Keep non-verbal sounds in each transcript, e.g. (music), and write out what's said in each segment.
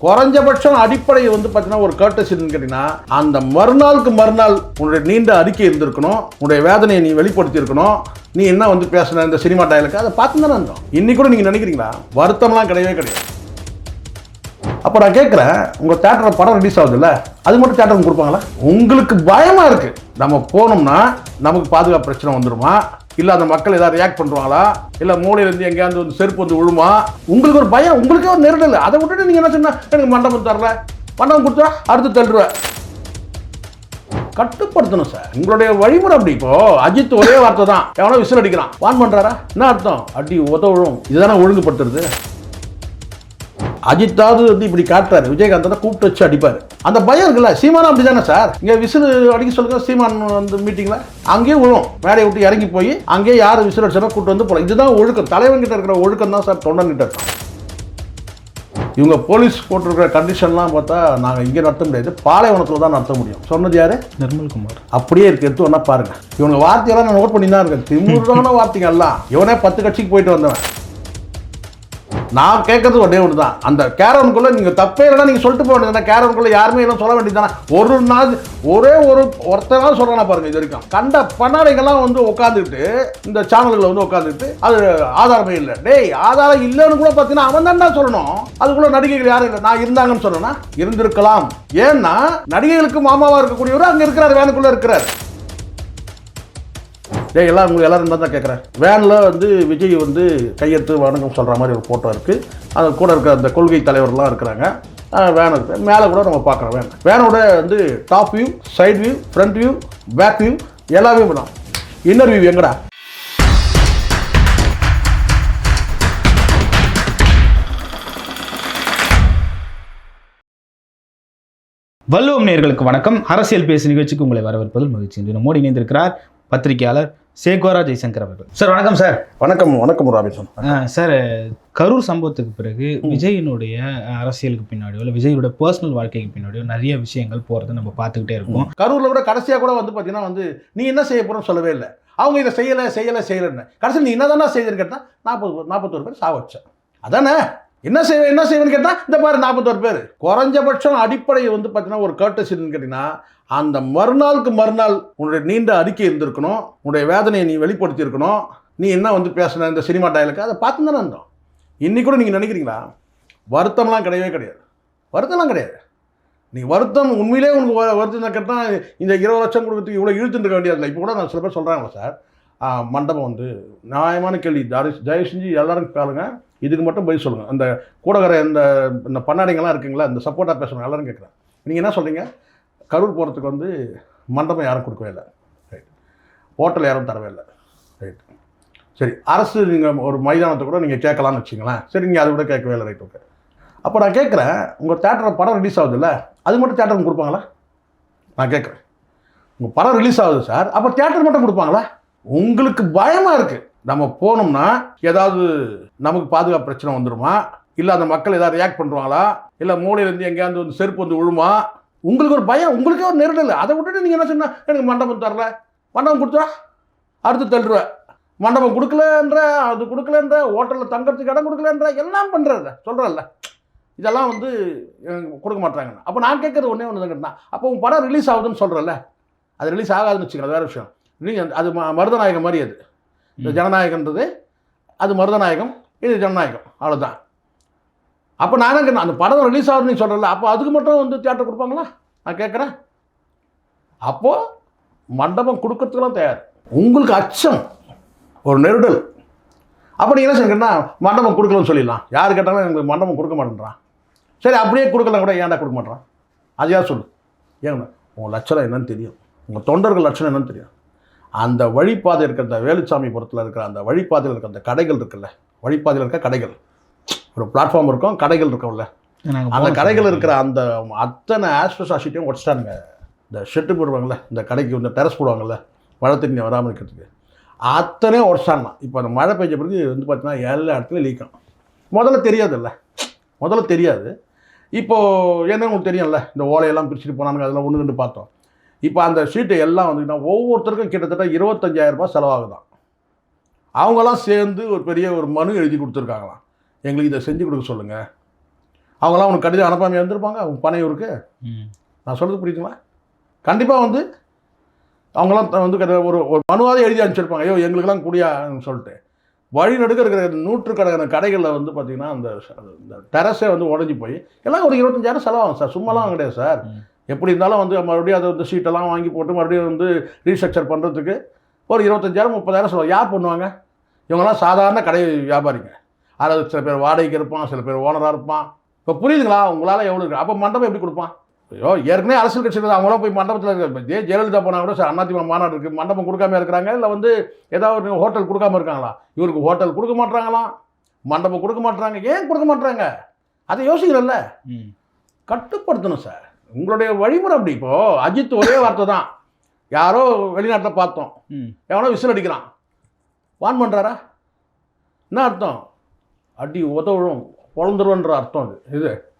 குறைஞ்சபட்சம் அடிப்படையை வந்து பார்த்தீங்கன்னா ஒரு கர்டசின்னு கேட்டீங்கன்னா அந்த மறுநாளுக்கு மறுநாள் உன்னுடைய நீண்ட அறிக்கை இருந்திருக்கணும் உன்னுடைய வேதனையை நீ வெளிப்படுத்தி இருக்கணும் நீ என்ன வந்து பேசுன இந்த சினிமா டயலுக்கு அதை பார்த்து தானே இருந்தோம். இன்னைக்கு கூட நீங்கள் நினைக்கிறீங்களா? வருத்தம்லாம் கிடையவே கிடையாது. அப்போ நான் கேட்குறேன் உங்கள் தேட்டரில் படம் ரிலீஸ் ஆகுதுல்ல அது மட்டும் தேட்டருக்கு கொடுப்பாங்களா? உங்களுக்கு பயமாக இருக்குது நம்ம போனோம்னா நமக்கு பாதுகாப்பு பிரச்சனை வந்துருமா? இல்லை அந்த மக்கள் ஏதாவது ரியாக்ட் பண்ணுவாங்களா இல்லை மூலையிலேருந்து எங்கேயாவது வந்து செருப்பு வந்து விழுமா? உங்களுக்கு ஒரு பயம் உங்களுக்கே ஒரு நெருடல். அதை விட்டுட்டு நீங்கள் என்ன சொன்னால் எனக்கு மண்டபம் தரல. மண்டபம் கொடுத்தா அடுத்து தள்ளுருவேன் கட்டுப்படுத்தணும் சார் உங்களுடைய வழிமுறை அப்படி இப்போ. அஜித் ஒரே வார்த்தை தான். எவனோ விசில் அடிக்கிறான். வான் பண்றாரா? என்ன அர்த்தம்? அடி உதவும் இதுதானே ஒழுங்குபடுத்துறது? அஜித்தாவது வந்து இப்படி காட்டுறாரு. விஜயகாந்த் கூப்பிட்டு வச்சு அடிப்பாரு. அந்த பயம் இருக்குல்ல? சீமானும் அப்படி தானே சார்? இங்க விசில் அடிக்க சொல்லுங்க சீமான் வந்து மீட்டிங்ல அங்கேயே விழும். மேடையை விட்டு இறங்கி போய் அங்கேயே யார் விசில் அடிச்சாலும் கூப்பிட்டு வந்து போகலாம் இதுதான் ஒழுக்கம். தலைவன் கிட்ட இருக்கிற ஒழுக்கம் தான் சார் தொண்டன் கிட்ட இருக்கும். இவங்க போலீஸ் போட்டிருக்கிற கண்டிஷன்லாம் பார்த்தா நாங்கள் இங்கே நடத்த முடியாது. பாலைவனத்தில் தான் நடத்த முடியும். சொன்னது யாரு? நிர்மல்குமார் அப்படியே இருக்கு. எடுத்து ஒன்றா பாருங்க. இவங்க வார்த்தையெல்லாம் நான் நோட் பண்ணி தான் இருக்கேன். திமுறான வார்த்தைங்க எல்லாம். இவனே பத்து கட்சிக்கு போயிட்டு வந்தவன். நான் கேட்கறது ஒரே ஒன்று தான் அந்த கேரவனுக்குள்ளே நீங்கள் தப்பே இல்லைன்னா நீங்கள் சொல்லிட்டு போக வேண்டியது கேரவனுக்குள்ளே யாருமே எல்லாம் சொல்ல வேண்டியதானே ஒரு நாள் ஒரே ஒரு ஒருத்தனால சொல்றானா பாருங்கள் இது வரைக்கும். கண்ட பண்ணாடைகள்லாம் வந்து உட்காந்துக்கிட்டு இந்த சேனல்களை வந்து உட்காந்துக்கிட்டு அது ஆதாரமே இல்லை. டேய் ஆதாரம் இல்லைன்னு கூட பார்த்தீங்கன்னா அவன் தான்டா சொல்லணும். அதுக்குள்ள நடிகைகள் யாரும் இல்லை. நான் இருந்தாங்கன்னு சொல்லணும்னா இருந்திருக்கலாம். ஏன்னா நடிகைகளுக்கு மாமாவாக இருக்கக்கூடியவர் அங்கே இருக்கிறார் வேனுக்குள்ளே இருக்கிறார். ஏ எல்லாம் உங்களுக்கு எல்லாரும் தான் கேட்குறேன் வேனில் வந்து விஜய் வந்து கையெழுத்து வணக்கம் சொல்கிற மாதிரி ஒரு ஃபோட்டோ இருக்குது அது கூட இருக்க அந்த கொள்கை தலைவர்லாம் இருக்கிறாங்க. வேன் இருக்குது மேலே கூட நம்ம பார்க்குறோம் வேன். வேனோட வந்து top view side view front view back view எல்லாமே தான். இன்னர் வியூ எங்கடா? வல்லுவம் நேர்களுக்கு வணக்கம். அரசியல் பேசு நிகழ்ச்சிக்கு உங்களை வரவேற்பதில் மகிழ்ச்சி. இன்று நம்மோடு இணைந்திருக்கிறார் பத்திரிகையாளர் சேகோரா ஜெய்சங்கர் அவர்கள். சார் வணக்கம் சார். வணக்கம் வணக்கம் ராபிசன் அஹ் சார் கரூர் சம்பவத்துக்கு பிறகு விஜயினுடைய அரசியலுக்கு பின்னாடியோ இல்லை விஜயோட பர்சனல் வாழ்க்கைக்கு பின்னாடியோ நிறைய விஷயங்கள் போகிறத நம்ம பார்த்துக்கிட்டே இருக்கோம். கரூரில் கூட கடைசியாக கூட வந்து பார்த்தீங்கன்னா வந்து நீ என்ன செய்ய போகிறோன்னு சொல்லவே இல்லை. அவங்க இதை செய்யலை செய்யலை செய்யலைன்னு. கடைசியில் நீ என்ன தானே செய்திருன்னு கேட்டால் நாற்பது நாற்பத்தோரு பேர் சாவ வச்சேன் அதானே? என்ன செய்வேன் என்ன செய்வேன்னு கேட்டால் இந்த மாதிரி நாற்பத்தோரு பேர். குறைஞ்சபட்சம் அடிப்படையை வந்து பார்த்தீங்கன்னா ஒரு கேட்டசின்னு கேட்டிங்கன்னா அந்த மறுநாளுக்கு மறுநாள் உன்னுடைய நீண்ட அறிக்கை இருந்திருக்கணும் உன்னுடைய வேதனையை நீ வெளிப்படுத்தியிருக்கணும் நீ என்ன வந்து பேசுன இந்த சினிமா டயலுக்கு அதை பார்த்து தானே இருந்தோம். இன்றைக்கூட கூட நீங்கள் நினைக்கிறீங்களா? வருத்தம்லாம் கிடையவே கிடையாது. வருத்தம்லாம் கிடையாது. நீ வருத்தம் உண்மையிலே உனக்கு வருத்தம் கேட்டால் இந்த இருபது லட்சம் கொடுக்கறதுக்கு இவ்வளோ இழுத்துட்டு வேண்டியதில்லை இப்போ கூட நான் சில பேர் சொல்கிறாங்களா சார். மண்டபம் வந்து நியாயமான கேள்வி. தயவு தயவு செஞ்சு எல்லாரும் பாருங்க இதுக்கு மட்டும் பதில் சொல்லுங்கள் அந்த கூடகரை இந்த இந்த பண்ணாடிங்கெல்லாம் இருக்குங்களா இந்த சப்போர்ட்டாக பேசுகிறோம் எல்லாரும் கேட்குறேன் நீங்கள் என்ன சொல்கிறீங்க கரூர் போகிறதுக்கு வந்து மண்டபம் யாரும் கொடுக்கவே இல்லை. ரைட் ஹோட்டல் யாரும் தரவே இல்லை. ரைட் சரி அரசு நீங்கள் ஒரு மைதானத்தை கூட நீங்கள் கேட்கலாம்னு வச்சிங்களேன். சரி நீங்கள் அதை கூட கேட்கவே இல்லை. ரைட் ஓகே அப்போ நான் கேட்குறேன் உங்கள் தேட்டரில் படம் ரிலீஸ் ஆகுதுல்ல அது மட்டும் தேட்டருக்கு கொடுப்பாங்களா? நான் கேட்குறேன். உங்கள் படம் ரிலீஸ் ஆகுது சார் அப்போ தேட்டர் மட்டும் கொடுப்பாங்களா? உங்களுக்கு பயமாக இருக்குது நம்ம போனோம்னா ஏதாவது நமக்கு பாதுகாப்பு பிரச்சனை வந்துருமா? இல்லை அந்த மக்கள் ஏதாவது ரியாக்ட் பண்ணுவாங்களா இல்லை மூளையிலேருந்து எங்கேயாவது வந்து செருப்பு வந்து விழுமா? உங்களுக்கு ஒரு பயம் உங்களுக்கே ஒரு நெருடல். அதை விட்டுட்டு நீங்கள் என்ன சொன்னால் எனக்கு மண்டபம் தரல. மண்டபம் கொடுத்துடா அடுத்து தள்ளுருவேன் மண்டபம் கொடுக்கலன்ற அது கொடுக்கலன்ற ஹோட்டலில் தங்கறதுக்கு இடம் கொடுக்கலன்ற எல்லாம் பண்ணுறத சொல்கிறல்ல இதெல்லாம் வந்து எனக்கு கொடுக்க மாட்டாங்க அப்போ நான் கேட்குறது ஒன்றே ஒன்று தான் அப்போ உன் படம் ரிலீஸ் ஆகுதுன்னு சொல்கிறல்ல அது ரிலீஸ் ஆகாதுன்னு வச்சுக்கிறேன் வேறு விஷயம். நீங்கள் அது மருதநாயகம் மாதிரி அது. இந்த ஜனநாயகன்றது அது மருதநாயகம் இது ஜனநாயகம். அவ்வளோதான் அப்போ நான் கேட்டேன், அந்த படம் ரிலீஸ் ஆகுதுன்னு நீ சொல்கிறல அப்போ அதுக்கு மட்டும் வந்து தியேட்டர் கொடுப்பாங்களா? நான் கேட்குறேன். அப்போது மண்டபம் கொடுக்கறதுக்கெல்லாம் தயார். உங்களுக்கு அச்சம் ஒரு நெருடல். அப்போ நீங்கள் என்ன செய்யுங்கன்னா மண்டபம் கொடுக்கலன்னு சொல்லிடலாம். யார் கேட்டாலும் எங்களுக்கு மண்டபம் கொடுக்க மாட்டேன்றான். சரி அப்படியே கொடுக்கலாம் கூட ஏன்டா கொடுக்க மாட்டேறான் அது யார் சொல்லு. ஏங்க உங்கள் லட்சணம் என்னன்னு தெரியும். உங்கள் தொண்டர்கள் லட்சணம் என்னன்னு தெரியும். அந்த வழிப்பாதை இருக்கிற அந்த வேலுச்சாமிபுரத்தில் இருக்கிற அந்த வழிப்பாதையில் இருக்கிற அந்த கடைகள் இருக்குல்ல வழிப்பாதையில் இருக்க கடைகள். ஒரு பிளாட்ஃபார்ம் இருக்கும் கடைகள் இருக்கும்ல. அந்த கடைகள். இருக்கிற அந்த அத்தனை ஆஸ்ட்ரஸ் ஆஷிட்டையும் உடச்சிட்டானுங்க இந்த ஷெட்டு போடுவாங்கல்ல இந்த கடைக்கு இந்த டெரஸ் போடுவாங்கல்ல மழை தண்ணி வராமல் இருக்கிறதுக்கு. அத்தனையும் உடச்சிட்டாங்க இப்போ அந்த மழை பெஞ்ச பிறகு வந்து பார்த்தீங்கன்னா எல்லா இடத்துலையும் லீக்கம் முதல்ல தெரியாதுல்ல. முதல்ல தெரியாது. இப்போது என்ன உங்களுக்கு தெரியும்ல இந்த ஓலையெல்லாம் பிரிச்சுட்டு போனானுங்க அதெல்லாம் ஒன்று ரெண்டு பார்த்தோம். இப்போ அந்த ஷீட்டை எல்லாம் வந்துக்கிட்டா ஒவ்வொருத்தருக்கும் கிட்டத்தட்ட இருபத்தஞ்சாயிரம் ரூபாய் செலவாகுதான். அவங்கெல்லாம் சேர்ந்து ஒரு பெரிய ஒரு மனு எழுதி கொடுத்துருக்காங்களாம். எங்களுக்கு இதை செஞ்சு கொடுக்க சொல்லுங்கள் அவங்களாம் உனக்கு கடிதம் அனுப்பாமல் இருந்திருப்பாங்க அவங்க பனையூருக்கு நான் சொல்கிறது புரியுதுங்களா? கண்டிப்பாக வந்து அவங்களாம் வந்து ஒரு ஒரு மனுவாவது எழுதி அனுப்பிச்சிருப்பாங்க. ஐயோ எங்களுக்கெல்லாம் குடியான்னு சொல்லிட்டு. வழி நடுக்க இருக்கிற நூற்றுக்கணக்கான கடைகளில் வந்து பார்த்தீங்கன்னா அந்த டெரஸே வந்து உடஞ்சி போய் எல்லாம் ஒரு இருபத்தஞ்சாயிரம் செலவாகும் சார். சும்மாலாம் கிடையாது சார். எப்படி இருந்தாலும் வந்து மறுபடியும் அதை வந்து ஷீட்டெல்லாம் வாங்கி போட்டு மறுபடியும் வந்து ரீஸ்ட்ரக்சர் பண்ணுறதுக்கு ஒரு இருபத்தஞ்சாயிரம் முப்பதாயிரம் செலவு யார் பண்ணுவாங்க? இவங்கெல்லாம் சாதாரண கடை வியாபாரிங்க. அதில் சில பேர் வாடகைக்கு இருப்பான் சில பேர் ஓனராக இருப்பான். இப்போ புரியுதுங்களா? உங்களால் எவ்வளோ இருக்கு? அப்போ மண்டபம் எப்படி கொடுப்பான்? ஐயோ ஏற்கனவே அரசியல் கட்சி இருக்குது அவங்களாம் போய் மண்டபத்தில் இருக்க ஜெய ஜெயலலிதா போனால் கூட சார் அதிமுக மாநாடு இருக்குது மண்டபம் கொடுக்காம இருக்கிறாங்க? இல்லை வந்து ஏதாவது ஒரு ஹோட்டல் கொடுக்காம இருக்காங்களா? இவருக்கு ஹோட்டல் கொடுக்க மாட்றாங்களாம் மண்டபம் கொடுக்க மாட்றாங்க. ஏன் கொடுக்க மாட்றாங்க? அதை யோசிக்கிறல்ல. கட்டுப்படுத்தணும் சார். உங்களுடைய வழிமுறை அப்படி இப்போ. அஜித் ஒரே வார்த்தை தான் யாரோ வெளிநாட்டில் பார்த்தோம். ம். எவனோ விசில் அடிக்கிறான். வான் பண்ணுறாரா என்ன அர்த்தம்? அடி உதவும் பொழந்துருவன்ற அர்த்தம் அது. இது.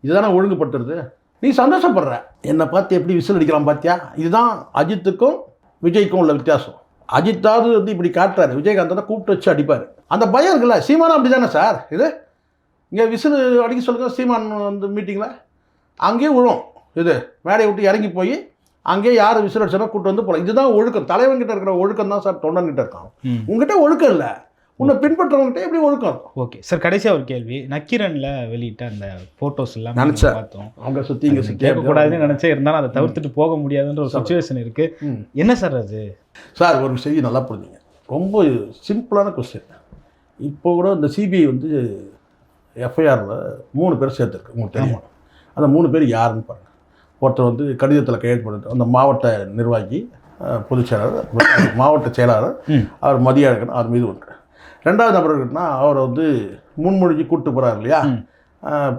இதுதானே ஒழுங்குபடுத்துறது? நீ சந்தோஷப்படுற. என்னை பார்த்து எப்படி விசில் அடிக்கிறான் பார்த்தியா இதுதான் அஜித்துக்கும் விஜய்க்கும் உள்ள வித்தியாசம். அஜித்தாவது வந்து இப்படி காட்டுறாரு. விஜயகாந்த் தான் கூப்பிட்டு வச்சு அடிப்பார். அந்த பயம் இருக்குல்ல? சீமானும் அப்படி தானே சார்? இது? இங்கே விசில் அடிக்க சொல்லுங்க சீமான் வந்து மீட்டிங்கில் அங்கேயே விழும் இது மேடையை விட்டு இறங்கி போய் அங்கேயே யார் விசில் அடிச்சாலும் கூட்டு வந்து போகலாம் இதுதான் ஒழுக்கம். தலைவன்கிட்ட இருக்கிற ஒழுக்கம் தான் சார் தொண்டன்கிட்ட இருக்கான் உங்ககிட்ட ஒழுக்கம் இல்லை. உன்னை பின்பற்றவங்ககிட்ட எப்படி ஒழுக்கம் இருக்கும்? ஓகே. சார் கடைசியாக ஒரு கேள்வி. நக்கீரனில் வெளியிட்ட அந்த ஃபோட்டோஸ் எல்லாம் நினைச்சேன். பார்த்தோம். அவங்க சுற்றி இங்கே சுற்றி கேட்கக்கூடாதுன்னு நினச்சே இருந்தாலும் அதை தவிர்த்துட்டு போக முடியாதுன்ற ஒரு சுச்சுவேஷன் இருக்கு. ம். என்ன சார் அது? சார் ஒரு செய்தி நல்லா புரிஞ்சுங்க. ரொம்ப சிம்பிளான கொஸ்டின் இப்போ கூட இந்த சிபிஐ வந்து எஃப்ஐஆரில் மூணு பேர் சேர்த்துருக்கு உங்களுக்கு தெரியும். அந்த மூணு பேர் யாருன்னு பாருங்கள் ஒருத்தர் வந்து கடிதத்தில் கையெழுத்து போட்டு அந்த மாவட்ட நிர்வாகி பொதுச் செயலாளர் (coughs) மாவட்ட செயலாளர். அவர் மதிய அழகன் அவர் மீது ஒன்று. ரெண்டாவது நபர் இருக்குன்னா அவர் வந்து முன்மொழிஞ்சு கூட்டு போகிறார் இல்லையா?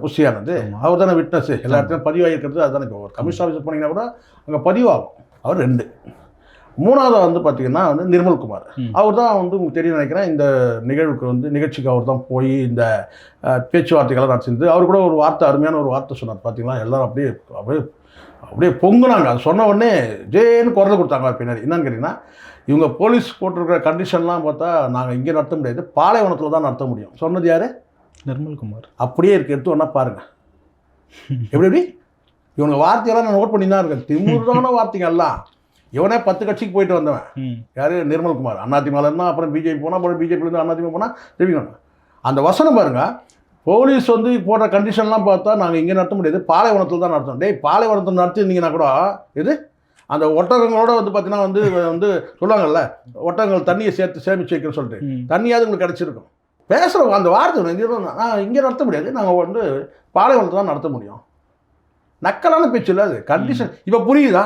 புஷியானது. அவர் தானே விட்னஸ் எல்லா இடத்துலையும் பதிவாகிருக்கிறது அதுதானே. இப்போ ஒரு கமிஷன் ஆஃபீஸ் போனீங்கன்னா கூட அங்கே பதிவாகும். அவர் ரெண்டு. மூணாவது வந்து பார்த்தீங்கன்னா வந்து நிர்மல்குமார். அவர் தான் வந்து உங்களுக்கு தெரியும் நினைக்கிறேன் இந்த நிகழ்வுக்கு வந்து நிகழ்ச்சிக்கு அவர் தான் போய் இந்த பேச்சுவார்த்தைகள்லாம் நடத்திருந்து அவர் கூட ஒரு வார்த்தை அருமையான ஒரு வார்த்தை சொன்னார் பார்த்தீங்களா எல்லாரும் அப்படியே அப்படியே அப்படியே பொங்குனாங்க. அது சொன்ன உடனே ஜேன்னு குரல் கொடுத்தாங்க பின்னாடி. என்னன்னு கேட்டிங்கன்னா இவங்க போலீஸ் போட்டிருக்கிற கண்டிஷன்லாம் பார்த்தா நாங்கள் இங்கே நடத்த முடியாது பாலைவனத்தில் தான் நடத்த முடியும். சொன்னது யார்? நிர்மல்குமார். அப்படியே இருக்கு எடுத்து ஒன்றா பாருங்க. எப்படி எப்படி? இவங்க வார்த்தையெல்லாம் நான் நோட் பண்ணி தான் இருக்கேன். திமுறான வார்த்தைங்க எல்லாம். இவனே பத்து கட்சிக்கு போயிட்டு வந்தவன். யார்? நிர்மல்குமார். அதிமுகல இருந்தால் அப்புறம் பிஜேபி போனால் அப்புறம் பிஜேபிலேருந்து அதிமுக போனால் வந்தோம். அந்த வசனம் பாருங்க. போலீஸ் வந்து போடுற கண்டிஷன்லாம் பார்த்தா நாங்கள் இங்கே நடத்த முடியாது. பாலைவனத்தில் தான் நடத்தோம் டேய் பாலைவனத்தில் நடத்திருந்தீங்கன்னா கூட. இது அந்த ஒட்டகங்களோட வந்து பார்த்தீங்கன்னா வந்து வந்து சொல்லுவாங்கல்ல ஒட்டகங்கள் தண்ணியை சேர்த்து சேமிச்சு வைக்கணும்னு சொல்லிட்டு. தண்ணியாவது உங்களுக்கு கிடச்சிருக்கும். பேசுகிறோம் அந்த வார்த்தை இங்கே நான் இங்கே நடத்த முடியாது. நாங்கள் வந்து பாலைவனத்தை தான் நடத்த முடியும். நக்கலான பேச்சு இல்லை அது. கண்டிஷன் இப்போ புரியுதா?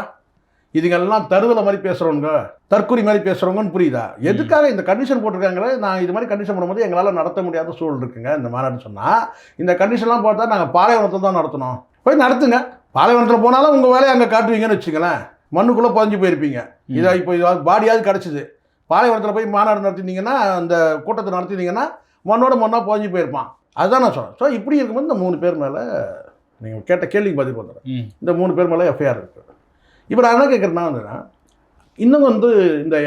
இதுங்கெல்லாம் தருதலை மாதிரி பேசுகிறவங்க தற்கொலை மாதிரி பேசுகிறவங்கன்னு புரியுதா? எதுக்காக இந்த கண்டிஷன் போட்டிருக்காங்களே? நான் இது மாதிரி கண்டிஷன் போடும்போது எங்களால் நடத்த முடியாத சூழல் இருக்குங்க இந்த மாநாடு சொன்னால் இந்த கண்டிஷன்லாம் பார்த்தா நாங்கள் பாலைவனத்தை தான் நடத்தணும். போய் நடத்துங்க. பாலைவனத்தில் போனாலும் உங்கள் வேலையை அங்கே காட்டுவீங்கன்னு வச்சுங்களேன் மண்ணுக்குள்ளே புதஞ்சு போயிருப்பீங்க. இதை இப்போ இதாவது பாடியாவது கிடச்சிது. பாலைவனத்தில் போய் மாநாடு நடத்தினீங்கன்னா அந்த கூட்டத்தை நடத்தினீங்கன்னா மண்ணோட மண்ணாக புதஞ்சு போயிருப்பான். அதுதான் நான் சொன்னேன் ஸோ இப்படி இருக்கும்போது இந்த மூணு பேர் மேலே நீங்கள் கேட்ட கேள்விக்கு பதில் பண்ணுறேன் இந்த மூணு பேர் மேலே எஃப்ஐஆர் இருக்குது இப்போ நான் என்ன கேட்குறேன்னா இன்னும் வந்து இந்த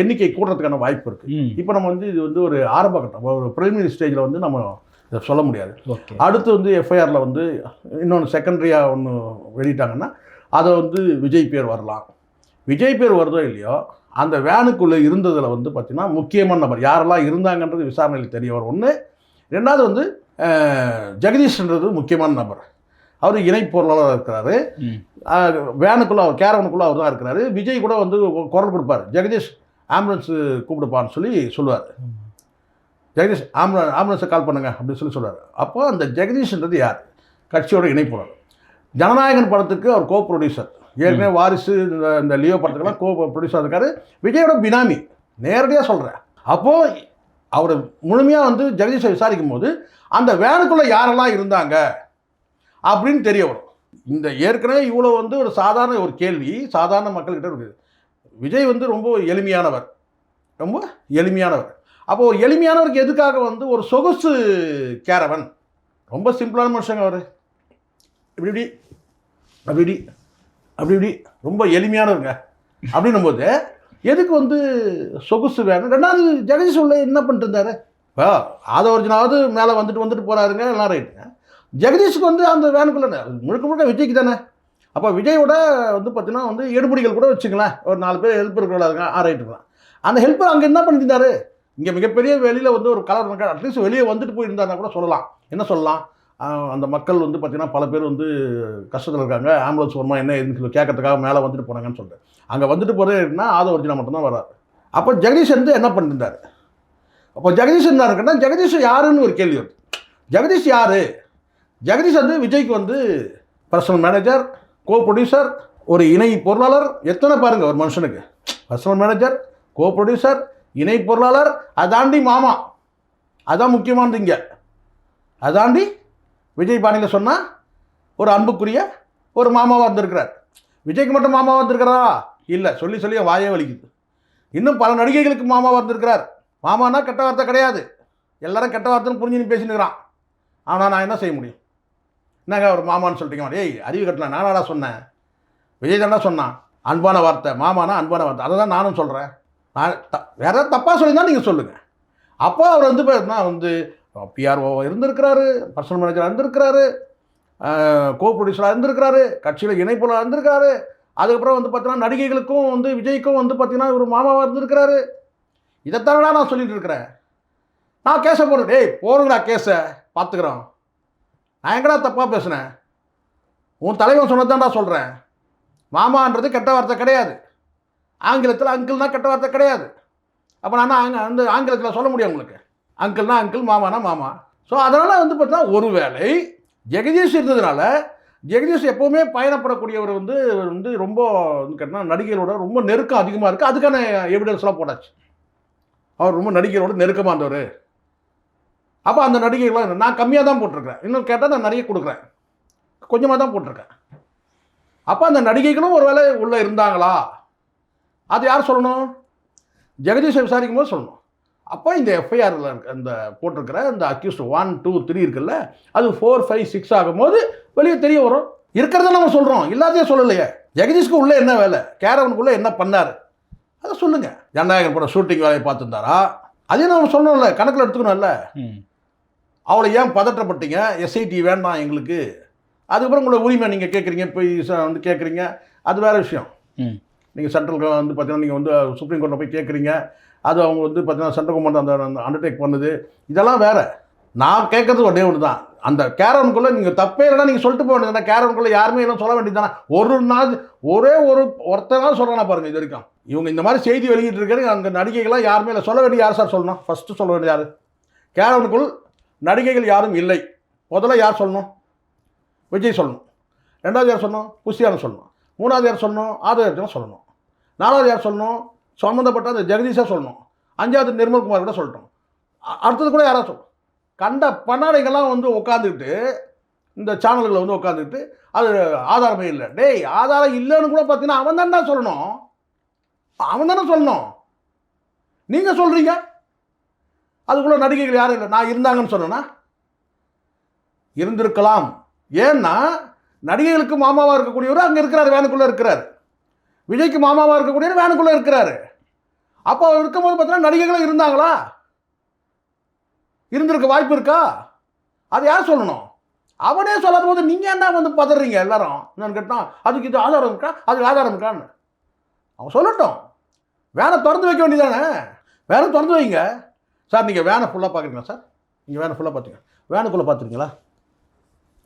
எண்ணிக்கை கூடுறதுக்கான வாய்ப்பு இருக்குது இப்போ நம்ம வந்து இது வந்து ஒரு ஆரம்ப கட்டம். ஒரு ப்ரிலிமினரி ஸ்டேஜில் வந்து நம்ம இதை சொல்ல முடியாது. அடுத்து வந்து எஃப்ஐஆரில் வந்து இன்னொன்று செகண்டரியாக ஒன்று வெளியிட்டாங்கன்னா அதை வந்து விஜய் பேர் வரலாம். விஜய் பேர் வருதோ இல்லையோ அந்த வேனுக்குள்ளே இருந்ததில் வந்து பார்த்திங்கன்னா முக்கியமான நபர் யாரெல்லாம் இருந்தாங்கன்றது விசாரணையில் தெரிய வரும். ஒன்று ரெண்டாவது வந்து ஜெகதீஷ்ன்றது முக்கியமான நபர். அவர் இணை பொருளாளர் இருக்கிறாரு. வேனுக்குள்ளே அவர் கேரவனுக்குள்ளே அவர் தான் இருக்கிறாரு. விஜய் கூட வந்து குரல் கொடுப்பார். ஜெகதீஷ் ஆம்புலன்ஸ் கூப்பிடுப்பான்னு சொல்லி சொல்லுவார். ஜெகதீஷ் ஆம்புலன்ஸ் ஆம்புலன்ஸை கால் பண்ணுங்க அப்படின்னு சொல்லி சொல்லுவார். அப்போ அந்த ஜெகதீஷ்ன்றது யார்? கட்சியோட இணைப்புறார் ஜனநாயகன் படத்துக்கு அவர் கோ ப்ரொடியூசர் ஏற்கனவே வாரிசு இந்த இந்த லியோ படத்துக்கெல்லாம் கோ ப்ரொடியூசர் இருக்காரு. விஜயோட பினாமி. நேரடியாக சொல்கிறேன் அப்போது அவர் முழுமையாக வந்து ஜெகதீஷை விசாரிக்கும் போது அந்த வேனுக்குள்ளே யாரெல்லாம் இருந்தாங்க அப்படின்னு தெரிய வரும். இந்த ஏற்கனவே இவ்வளோ வந்து ஒரு சாதாரண ஒரு கேள்வி சாதாரண மக்கள்கிட்ட இருக்குது விஜய் வந்து ரொம்ப எளிமையானவர். ரொம்ப எளிமையானவர். அப்போ ஒரு எளிமையானவருக்கு எதுக்காக வந்து ஒரு சொகுசு கேரவன்? ரொம்ப சிம்பிளான மனுஷங்க அவர். இப்படி இப்படி அப்படி இப்படி அப்படி இப்படி ரொம்ப எளிமையானவருங்க. அப்படின்னும் போது எதுக்கு வந்து சொகுசு வேணும்? ரெண்டாவது ஜெகதீஷ் உள்ள என்ன பண்ணிட்டு இருந்தாரு? இப்போ ஆதவர்ஜனாவது மேலே வந்துட்டு வந்துட்டு போகிறாருங்க எல்லாம் ரைட்டுங்க ஜெகதீஷுக்கு வந்து அந்த வேனுக்குள்ளே முழுக்க முழுக்க விஜய்க்கு தானே. அப்போ விஜயோட வந்து பார்த்தீங்கன்னா வந்து எடுபடிகள் கூட வச்சுக்கலாம் ஒரு நாலு பேர் ஹெல்ப் இருக்காங்க ஆராயிட்டு இருக்கலாம் அந்த ஹெல்ப்பர் அங்கே என்ன பண்ணியிருந்தாரு? இங்கே மிகப்பெரிய வெளியில் வந்து ஒரு கலர் அட்லீஸ்ட் வெளியே வந்துட்டு போயிருந்தாருன்னா கூட சொல்லலாம். என்ன சொல்லலாம்? அந்த மக்கள் வந்து பார்த்திங்கன்னா பல பேர் வந்து கஷ்டத்தில் இருக்காங்க. ஆம்புலன்ஸ் வருமா என்ன ஏதுன்னு சொல்லி கேட்கறதுக்காக மேலே வந்துட்டு போனாங்கன்னு சொல்லிட்டு. அங்கே வந்துட்டு போகிறதுனா ஆதோ ஒரிஜினா மட்டும்தான் வராது அப்போ ஜெகதீஷ் வந்து என்ன பண்ணியிருந்தார் அப்போ ஜெகதீஷ் என்ன இருக்குன்னா ஜெகதீஷ் யாருன்னு ஒரு கேள்வி வருது. ஜெகதீஷ் யார்? ஜெகதீஷ் வந்து விஜய்க்கு வந்து பர்சனல் மேனேஜர் கோ ப்ரொடியூசர் ஒரு இணை பொருளாளர். எத்தனை பாருங்கள் ஒரு மனுஷனுக்கு. பர்சனல் மேனேஜர் கோ ப்ரொடியூசர் இணை பொருளாளர் அதாண்டி மாமா. அதான் முக்கியமானது இங்கே. அதாண்டி விஜய் பாணியில் சொன்னால் ஒரு அன்புக்குரிய ஒரு மாமாவாக வந்திருக்கிறார். விஜய்க்கு மட்டும் மாமாவாக வந்திருக்கிறா இல்லை சொல்லி சொல்லி வாயே வலிக்குது. இன்னும் பல நடிகைகளுக்கு மாமாவாக இருந்திருக்கிறார் மாமானா கெட்ட வார்த்தை கிடையாது. எல்லாரும் கெட்ட வார்த்தைன்னு புரிஞ்சுன்னு பேசினுக்கிறான் ஆனால் நான் என்ன செய்ய முடியும்? என்னங்க ஒரு மாமான்னு சொல்லிட்டீங்க ஏய் அறிவு கட்டலாம் நானாடா சொன்னேன். விஜய் தானே சொன்னான். அன்பான வார்த்தை மாமானா அன்பான வார்த்தை. அதை தான் நானும் சொல்கிறேன் நான் த வேற ஏதாவது தப்பாக சொல்லியிருந்தா நீங்கள் சொல்லுங்கள் அப்போ அவர் வந்து பார்த்தீங்கன்னா வந்து பிஆர்ஓ இருந்திருக்கிறாரு பர்சனல் மேனேஜராக இருந்திருக்கிறாரு கோ ப்ரொடியூசராக இருந்திருக்கிறாரு கட்சியில் இணைப்புலாக இருந்திருக்காரு அதுக்கப்புறம் வந்து பார்த்தீங்கன்னா நடிகைகளுக்கும் வந்து விஜய்க்கும் வந்து பார்த்தீங்கன்னா ஒரு மாமாவாக இருந்திருக்கிறாரு. இதைத்தானடா நான் சொல்லிட்டு இருக்கிறேன். நான் கேஸை போடுறேன். டேய் போடுங்கடா கேஸை பார்த்துக்குறோம் நான் எங்கடா தப்பாக பேசுனேன்? உன் தலைவன் சொன்னதான்டா சொல்கிறேன் மாமான்றது கெட்ட வார்த்தை கிடையாது. ஆங்கிலத்தில் அங்கிள்னா கெட்ட வார்த்தை கிடையாது. அப்போ நான் அங்கே அந்த ஆங்கிலத்தில் சொல்ல முடியும் உங்களுக்கு? அங்கிள்னா அங்கிள் மாமானா மாமா. ஸோ அதனால் வந்து பார்த்தீங்கன்னா ஒருவேளை ஜெகதீஷ் இருந்ததுனால ஜெகதீஷ் எப்போவுமே பயணப்படக்கூடியவர் வந்து வந்து ரொம்ப வந்து கேட்டால் நடிகைகளோட ரொம்ப நெருக்கம் அதிகமாக இருக்குது அதுக்கான எவிடன்ஸ்லாம் போட்டாச்சு. அவர் ரொம்ப நடிகைகளோட நெருக்கமாக இருந்தவர். அப்போ அந்த நடிகைகள்லாம் நான் கம்மியாக தான் போட்டிருக்கேன் இன்னும் கேட்டால் நான் நிறைய கொடுக்குறேன். கொஞ்சமாக தான் போட்டிருக்கேன். அப்போ அந்த நடிகைகளும் ஒரு வேளை உள்ளே இருந்தாங்களா? அது யார் சொல்லணும்? ஜெகதீஷை விசாரிக்கும் போது சொல்லணும். அப்போ இந்த எஃப்ஐஆரில் இருக்க இந்த போட்டிருக்கிற இந்த அக்யூஸ்ட் ஒன் டூ த்ரீ இருக்குல்ல அது ஃபோர் ஃபைவ் சிக்ஸ் ஆகும்போது வெளியே தெரிய வரும். இருக்கிறத நம்ம சொல்கிறோம் இல்லாதே சொல்லலையே. ஜெகதீஷ்க்கு உள்ளே என்ன வேலை? கேரவனுக்குள்ளே என்ன பண்ணார்? அதை சொல்லுங்கள் ஜனநாயகன் படம் ஷூட்டிங் வேலையை பார்த்துருந்தாரா? அதையும் நம்ம சொல்லணும்ல. கணக்கில் எடுத்துக்கணும்ல. ம். அவளை ஏன் பதற்றப்பட்டீங்க? எஸ்ஐடி வேண்டாம் எங்களுக்கு. அதுக்கப்புறம் உங்களை உரிமை நீங்கள் கேட்குறீங்க போய் வந்து கேட்குறீங்க. அது வேறு விஷயம். ம். நீங்கள் சென்ட்ரல் வந்து பார்த்தீங்கன்னா நீங்கள் வந்து சுப்ரீம் கோர்ட்டில் போய் கேட்குறீங்க. அது அவங்க வந்து பார்த்தீங்கன்னா சென்ட்ரல் கவர்மெண்ட் அந்த அந்த அண்டர்டேக் பண்ணுது. இதெல்லாம் வேறு. நான் கேட்குறது ஒன்றே ஒன்று தான். அந்த கேரவனுக்குள்ளே நீங்கள் தப்பே இல்லைன்னா நீங்கள் சொல்லிட்டு போக வேண்டியது கேரவனுக்குள்ளே யாருமே எல்லாம் சொல்ல வேண்டியது தானே ஒரு நாள் ஒரே ஒரு ஒருத்தனால சொல்கிறானா பாருங்க இது வரைக்கும். இவங்க இந்த மாதிரி செய்தி வெளியிட்டு இருக்கிறது அங்கே நடிகைகளாம் யாருமே இல்லை. சொல்ல வேண்டிய யார் சார் சொல்லணும்? ஃபஸ்ட்டு சொல்ல வேண்டிய யார்? கேரவனுக்குள் நடிகைகள் யாரும் இல்லை. முதல்ல யார் சொல்லணும்? விஜய் சொல்லணும். ரெண்டாவது யார் சொல்லணும்? புஷியானு சொல்லணும். மூணாவது யார் சொல்லணும்? ஆதரவு சொல்லணும். நாலாவது யார் சொல்லணும்? சம்மந்தப்பட்ட அந்த ஜெகதீஷாக சொல்லணும். அஞ்சாவது நிர்மல்குமார் கூட சொல்லட்டும். அடுத்தது கூட யாராவது சொல்லணும்? கண்ட பண்ணாடைகள்லாம் வந்து உட்காந்துக்கிட்டு இந்த சேனல்களில் வந்து உட்காந்துக்கிட்டு அது ஆதாரமே இல்லை. டேய் ஆதாரம் இல்லைன்னு கூட பார்த்தீங்கன்னா அவன் தானே சொல்லணும். அவன் தானே சொல்லணும். நீங்கள் சொல்கிறீங்க அதுக்குள்ளே நடிகைகள் யாரும் இல்லை. நான் இருந்தாங்கன்னு சொன்னேன்னா இருந்திருக்கலாம். ஏன்னா நடிகைகளுக்கு மாமாவாக இருக்கக்கூடியவர் அங்கே இருக்கிறார் வேனுக்குள்ளே இருக்கிறார். விஜய்க்கு மாமாவாக இருக்கக்கூடியவர் வேனுக்குள்ளே இருக்கிறாரு. அப்போ அவர் இருக்கும்போது பார்த்தீங்கன்னா நடிகைகளும் இருந்தாங்களா? இருந்திருக்க வாய்ப்பு இருக்கா? அது யார் சொல்லணும்? அவனே சொல்லாத போது நீங்கள் என்ன வந்து பதறீங்க எல்லாரும்? என்னன்னு கேட்டால் அதுக்கு இது ஆதாரம் இருக்கா? அதுக்கு ஆதாரம் இருக்கான்னு. அவன் சொல்லட்டும். வேனை திறந்து வைக்க வேண்டியதானே? வேனை திறந்து வைங்க. சார் நீங்கள் வேனை ஃபுல்லாக பார்க்குறீங்களா சார்? நீங்கள் வேனை ஃபுல்லாக பார்த்துங்க வேனுக்குள்ளே பார்த்துருக்கீங்களா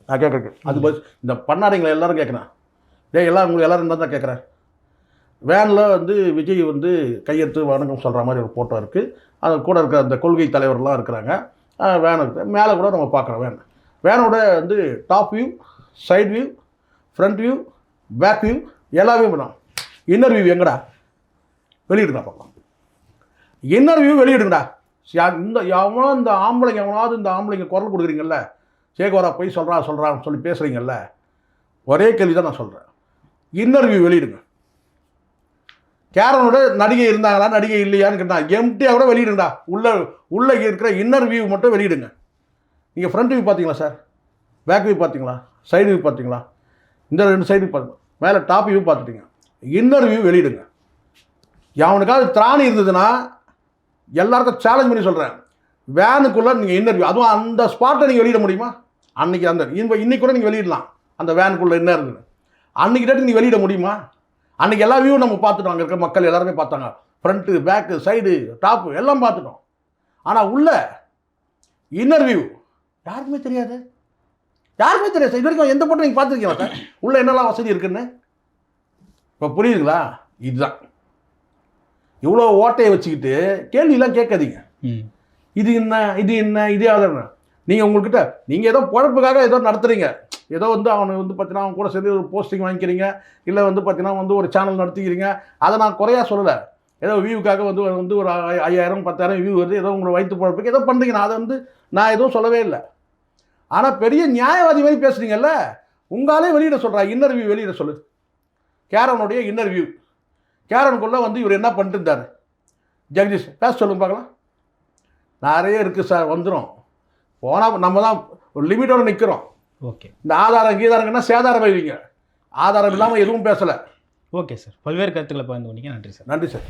நான் கேட்குறேன் அது பஸ் இந்த பண்ணாரிங்களை எல்லோரும் கேட்குறேன் டே எல்லாம் உங்களுக்கு இருந்தால் தான் கேட்குறேன் வேனில் வந்து விஜய் வந்து கையெழுத்து வணக்கம் சொல்கிற மாதிரி ஒரு ஃபோட்டோ இருக்குது அது கூட இருக்கிற அந்த கொள்கை தலைவர்லாம் இருக்கிறாங்க. வேன் இருக்குது மேலே கூட நம்ம பார்க்குறோம் வேன். வேனோட வந்து top view side view front view back view எல்லா வியூ பண்ணோம் இன்னர் வியூ எங்கடா? வெளியிடுங்க பார்க்கலாம் இன்னர் வியூ வெளியிடுங்கடா. இந்த எவனோ இந்த ஆம்பளைங்க எவனாவது இந்த ஆம்பளைங்க குரல் கொடுக்குறீங்கல்ல சேகோரா போய் சொல்கிறா சொல்கிறான்னு சொல்லி பேசுகிறீங்கல்ல ஒரே கேள்வி தான் நான் சொல்கிறேன் இன்னர் வியூ வெளியிடுங்க. கேரனோட நடிகை இருந்தாங்களா நடிகை இல்லையான்னு கேட்டான் எம்டியாக கூட வெளியிடுங்கடா. உள்ள உள்ளே இருக்கிற இன்டர்வியூ மட்டும் வெளியிடுங்க. நீங்கள் ஃப்ரண்ட் வியூ பார்த்தீங்களா சார் பேக் வியூ பார்த்தீங்களா? சைடு வியூ பார்த்தீங்களா? இந்த ரெண்டு சைடு பார்த்து மேலே டாப் வியூ பார்த்துட்டீங்க. இன்னர் வியூ வெளியிடுங்க. அவனுக்காவது திராணி இருந்ததுன்னா எல்லாருக்கும் சேலஞ்ச் பண்ணி சொல்கிறேன் வேனுக்குள்ளே நீங்கள் இன்டர்வியூ அதுவும் அந்த ஸ்பாட்டை நீங்கள் வெளியிட முடியுமா? அன்றைக்கி அந்த இப்போ இன்றைக்கி கூட நீங்கள் வெளியிடலாம். அந்த வேனுக்குள்ளே என்ன இருக்குன்னு அன்றைக்கி டேட்டு நீங்கள் வெளியிட முடியுமா? அன்றைக்கி எல்லா வியூவும் நம்ம பார்த்துட்டோம். அங்கே இருக்க மக்கள் எல்லாருமே பார்த்தாங்க. ஃப்ரண்ட்டு பேக்கு சைடு டாப்பு எல்லாம் பார்த்துட்டோம். ஆனால் உள்ள இன்னர் வியூ யாருக்குமே தெரியாது. யாருக்குமே தெரியாது சார் இது வரைக்கும் எந்த போட்டும் நீங்கள் பார்த்துருக்கீங்களா சார் உள்ளே என்னெல்லாம் வசதி இருக்குன்னு? இப்போ புரியுதுங்களா? இதுதான். இவ்வளோ ஓட்டையை வச்சுக்கிட்டு கேள்வியெல்லாம் கேட்காதீங்க. இது என்ன இது என்ன இது அதென்ன நீங்கள் உங்கள்கிட்ட நீங்கள் ஏதோ பொழப்புக்காக ஏதோ நடத்துறீங்க. ஏதோ வந்து அவனை வந்து பார்த்தீங்கன்னா அவன் கூட சேர்ந்து ஒரு போஸ்டிங் வாங்கிக்கிறீங்க. இல்லை வந்து பார்த்தீங்கன்னா வந்து ஒரு சேனல் நடத்திக்கிறீங்க அதை நான் குறையா சொல்லலை. ஏதோ வியூக்காக வந்து வந்து ஒரு ஐயாயிரம் பத்தாயிரம் வியூ வருது. ஏதோ உங்களை வயிற்று பொழப்புக்கு ஏதோ பண்ணுறீங்க நான் அதை வந்து நான் எதுவும் சொல்லவே இல்லை. ஆனால் பெரிய நியாயவாதி மாதிரி பேசுறீங்கல்ல உங்களாலே வெளியிட சொல்கிறா இன்னர் வியூ வெளியிட சொல்லு. கேரனுடைய இன்னர் வியூ கேரனுக்குள்ளே வந்து இவர் என்ன பண்ணிட்டு இருந்தார் ஜெகதீஷ் பேச சொல்லுங்க பார்க்கலாம். நிறைய இருக்குது சார் வந்துடும் போனால் நம்ம தான் ஒரு லிமிட்டோட நிற்கிறோம் ஓகே. இந்த ஆதாரம் கீதாரங்கன்னா சேதாரம் வைவீங்க ஆதாரம் இல்லாமல் எதுவும் பேசலை. Okay sir. பல்வேறு கருத்துக்களை பகிர்ந்து கொண்டீங்க. நன்றி சார். நன்றி சார்.